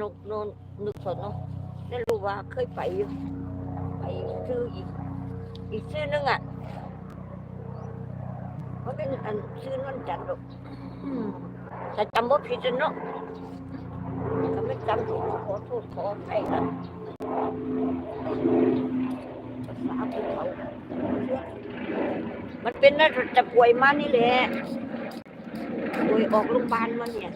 นุกโนนนึกสนเนาะได้รู้ว่าเคยไปอยู่ไปซื้ออีก อีกซื้อนึงอะเพราะเป็นอันซื้อนวลจันทร์หรอกอืมถ้าจำว่าผิดอะเนาะถ้าไม่จำผิดก็ขอโทษขออภัยนะภาษาภูเขามันเป็นน่าจะป่วยมานี่แหละป่วยออกโรงพยาบาลมาเนี่ย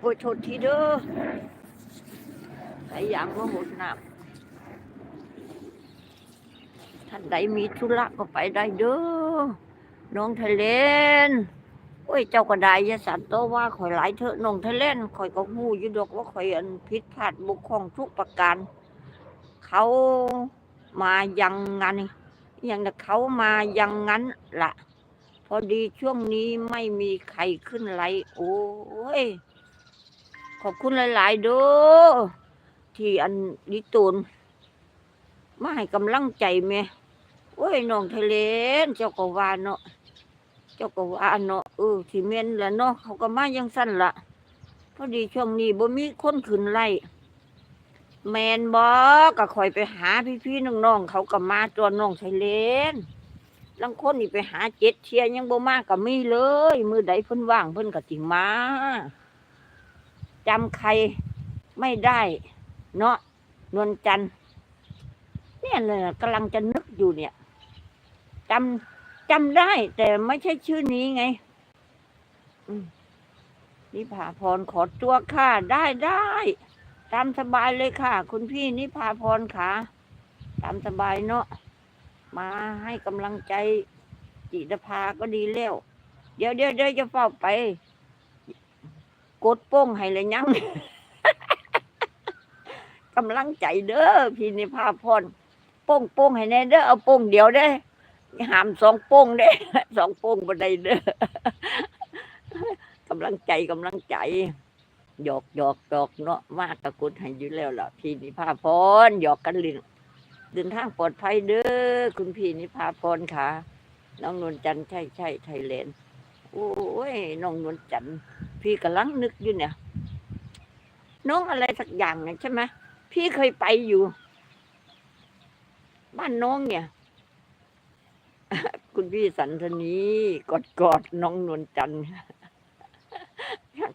โอ้ยโทษทีเด้อใส่ยางมาหมดน้ำท่านใดมีธุระก็ไปได้เด้อ น้องทะเลนโอ้ย เจ้าก็ได้ยาสันโตว่าข่อยหลายเถอะน้องทะเลนข่อยก็หูอยู่ดอกว่าข่อยอันผิดพลาดบุกคล่องทุกประการ เขามายังงั้นอย่างนั้นเขามายังงั้นละพอดีช่วงนี้ไม่มีใครขึ้นไลโอ้ย ขอบคุณหลายๆเด้อที่อันดิตูนมาให้กำลังใจแม่โอ้ยน้องทะเลเจ้าก็ว่าเนาะเจ้าก็ว่าเนาะเออที่เมนละเนาะเขาก็มายังสั้นละพอดีช่วงนี้บ่มีคนขึ้นไล่แมนบ่ก็คอยไปหาพี่ๆน้องๆเขาก็มาตัวน้องทะเลนลังคนนี่ไปหาเจ็ดเทียยังบ่มาก็มีเลย มือใดเพิ่นว่างเพิ่นก็สิมา จำใครไม่ได้เนาะนวลจันเนี่ยเลยกำลังจะนึกอยู่เนี่ยจำจำได้ แต่ไม่ใช่ชื่อนี้ไงนิพาพรขอตัวค่ะได้ได้ตามสบายเลยค่ะ คุณพี่นิพาพรค่ะตามสบายเนาะมาให้กำลังใจจิตภาก็ดีแล้ว เดี๋ยวเดี๋ยวเดี๋ยวจะเฝ้าไป กดโป้งให้เลยยังกำลังใจเด้อพี่นิพาพรโป้งโป้งให้แน่เด้อเอาโป้งเดียวเด้อหามสองโป้งเด้สองโป้งบ่ได้เด้อกำลังใจกำลังใจหยอกหยอกหยอกเนาะมากตะกุดให้อยู่แล้วล่ะ พี่นิพาพรหยอกกันลินเดินทางปลอดภัยเด้อคุณพี่นิพาพรค่ะ น้องนวลจันทร์ใช่ใช่ไทยแลนด์โอ้ยน้องนวลจันทร์ พี่กำลังนึกอยู่เนี่ย น้องอะไรสักอย่างเนี่ยใช่ไหมพี่เคยไปอยู่ บ้านน้องเนี่ย คุณพี่สันทนีกอดกอดน้องนวลจันทร์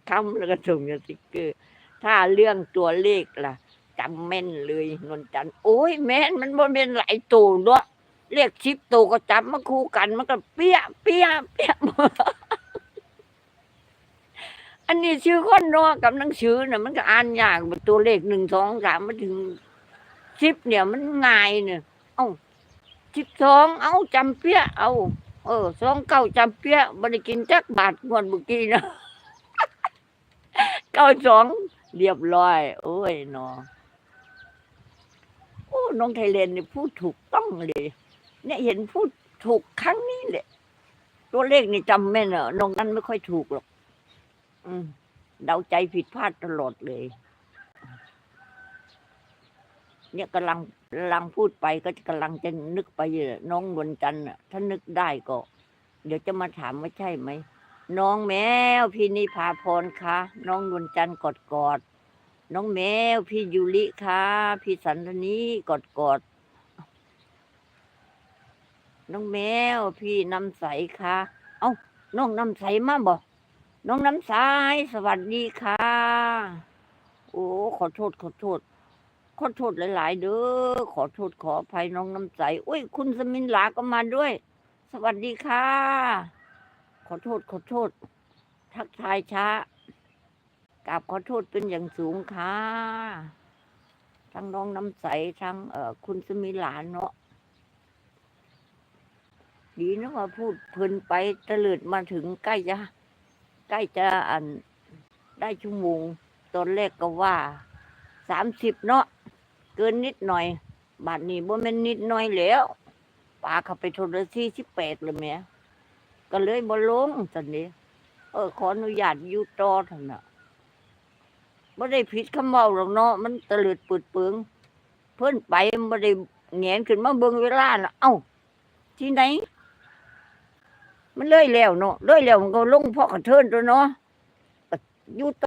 คำแล้วก็ส่งสติกเกอร์ ถ้าเรื่องตัวเลขล่ะจำแม่นเลยนวลจันทร์โอ้ยแม่นมันบ่เป็นหลายตัวเนาะเลขชิปตัวก็จำมาคู่กันมันก็เปี้ยเปี้ยเปี้ย อันนี้ชื่อคนเนาะกับหนังสือเนี่ยมันก็อ่านยากตัวเลขหนึ่งสองสามมาถึงสิบเนี่ยมันง่ายเนี่ยเอ้าสิบสองเอาจำเปี้ยเอาเออสองเก้าจำเปี้ยบริกินจักบาทงวดเมื่อกี้นะเก้าสองเรียบร้อย โอ้ยเนาะโอ้น้องไทยเลนนี่พูดถูกต้องเลย เนี่ยเห็นพูดถูกครั้งนี้แหละ ตัวเลขนี่จำแม่นเนอะน้องนั้นไม่ค่อยถูกหรอก เดาใจผิดพลาดตลอดเลย เนี่ยกำลังกำลังพูดไปก็กำลังจะนึกไปอยู่แหละน้องนวลจันทร์น่ะถ้านึกได้ก็ เดี๋ยวจะมาถามว่าใช่ไหมน้องแมวพี่นิพาพรคะน้องนวลจันทร์กอดกอดน้องแมวพี่ยูริคะพี่สันทนีกอดกอดน้องแมวพี่น้ำใสคะ เอ้าน้องน้ำใสมาบอก น้องน้ำสายสวัสดีค่ะ โอ้ ขอโทษ ขอโทษ ขอโทษหลาย ๆ เด้อ ขอโทษขออภัยน้องน้ำใสอุ้ย คุณสมินหลาก็มาด้วย สวัสดีค่ะ ขอโทษ ขอโทษ ทักทายช้ากราบขอโทษเป็นอย่างสูงค่ะ ทั้งน้องน้ำใส ทั้งเอ่อคุณสมินหลาเนาะดีนะว่าพูดเพลินไปตะลิดมาถึงใกล้จะ ใกล้จะอันได้ชั่วโมงตอนแรกก็ว่าสามสิบเนาะเกินนิดหน่อยบาทนี้บ่แม่นนิดหน่อยแล้วปาเข้าไปโทรที่สิบแปดเลยแม่ก็เลยบ่ลงตอนนี้ เออ ขออนุญาตอยู่ต่อเท่านั้นบ่ได้ผิดคำเว้าหรอกเนาะมันตะลิดปืดเปืองเพิ่นไปบ่ได้แงนขึ้นมาเบิ่งเวลาน่ะเอ้าที่ไหน มันเลื่อยแล้วเนาะเลื่อยแล้วมันก็ลงพ่อกระเทินตัวเนาะอยู่